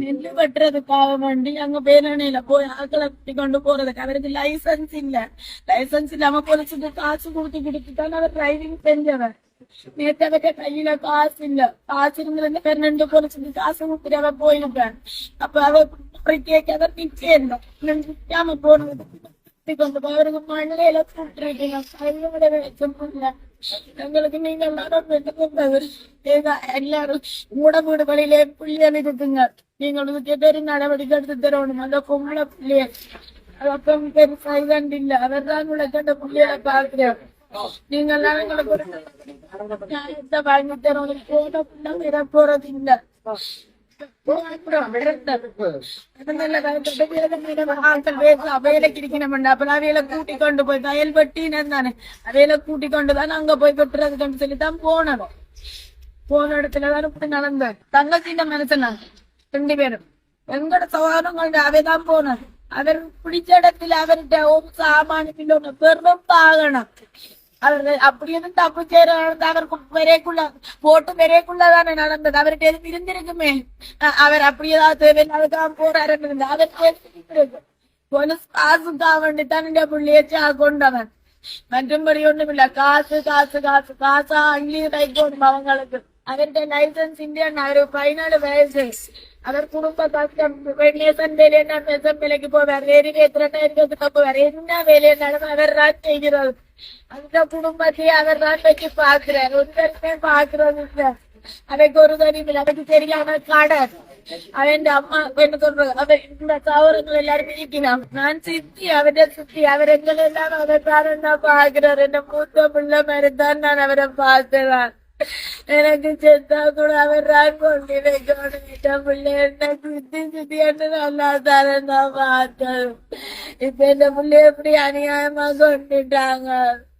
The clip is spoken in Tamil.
நெல்லு வெட்டுறதுக்காக வேண்டி அங்க பேரணியில போய் ஆக்களை கூட்டி கொண்டு போறதுக்கு அவருக்கு லைசன்ஸ் இல்ல லைசன்ஸ் இல்லாம போலீஸுக்கு காசு கொடுத்து கொடுத்துதான் அவர் டிரைவிங் செஞ்சவர் நேற்று அவர்கிட்ட கையில காசு இல்ல காசு இருந்திருந்த பேர் ரெண்டு போலீஸுக்கு காசு கொடுத்துட்டு அவர் போயிருப்பேன் அப்ப அவர் கேட்க அவர் நிச்சயம் நிக்காம போனது சுத்தி கொண்டு போய் அவருக்கு மண்ணில கூப்பிட்டுருக்கீங்க கையோட வச்சோம்ல எங்களுக்கு நீங்க எல்லாரும் வேண்டுகோள் ஏதா எல்லாரும் மூட வீடுகளிலே புள்ளி இருக்குங்க நீங்களுக்கு பெரிய நடவடிக்கை எடுத்து தரணும் அந்த பொம்பளை புள்ளிய அப்ப பெருசா இதண்டு இல்ல அவர் தான் உங்களை கண்ட புள்ளிய பாக்குறேன் நீங்க எல்லாம் எங்களுக்கு ஒரு நியாயத்தை வாங்கி அவையில கூட்டி கொண்டு போய் வயல் வெட்டினு தானே. அவையில கூட்டி கொண்டு அங்க போய் வெட்டுறதுக்கு சொல்லி போனோம் போன இடத்துலதான் இப்படி நடந்த தங்கச்சிந்த மனுஷனா ரெண்டு பேரும். எங்கட கொண்டு அவைதான் போனார் அவர் பிடிச்ச இடத்துல அவர்கிட்ட ஒரு பெரும் பாகனம். அவர் அப்படி தப்பு செய்யற அவருக்கு வரைக்குள்ள போட்டு விரைக்குள்ளதானே நடந்தது. அவர்கிட்ட எதுவும் இருந்திருக்குமே. அவர் அப்படி ஏதாவது தேவையில்லாத போறாரு அவருக்கு தெரிஞ்சிருக்கு போலீஸ் காசுக்காக வேண்டி தான் இந்த கொண்டவன். மற்றும்படி ஒண்ணும் இல்ல காசு காசு காசு காசா அங்கேயும் கை போடும் அவங்களுக்கு. அவர்கிட்ட லைசன்ஸ் இந்தியன் அவரு பதினாலு வயசு. அவர் குடும்ப கஷ்டம் நேசன் வேலையா நேசன் வேலைக்கு போவார். வேறு எத்தனை இருக்கிறதுக்கு போவார். என்ன வேலையானாலும் அவர் ராஜ் செய்கிறது அந்த குடும்பத்தையே அவர் தான் வச்சு பாக்குறாரு ஒருத்தருமே பாக்குறது இல்ல அவைக்கு ஒரு தெரியும் இல்லை. அவருக்கு தெரியாம கடை அவன் அம்மா என்ன சொல்றது? அவன் இந்த சவரங்கள் எல்லாரும் இருக்கிறான் நான் சித்தி அவரை சுத்தி அவர் எங்களை எல்லாம் அவர் பேரன் தான் பாக்குறாரு என்ன மூத்த பிள்ளை மாதிரி தான் நான் அவரை பார்த்துறான் எனக்கு செத்தா கூட அவர் ரான் பிள்ளை. என்ன சுத்தி சுத்தி என்ன நல்லா தரேன் நான் பார்த்தேன். இப்ப இந்த பிள்ளை எப்படி அநியாயமா கொண்டுட்டாங்க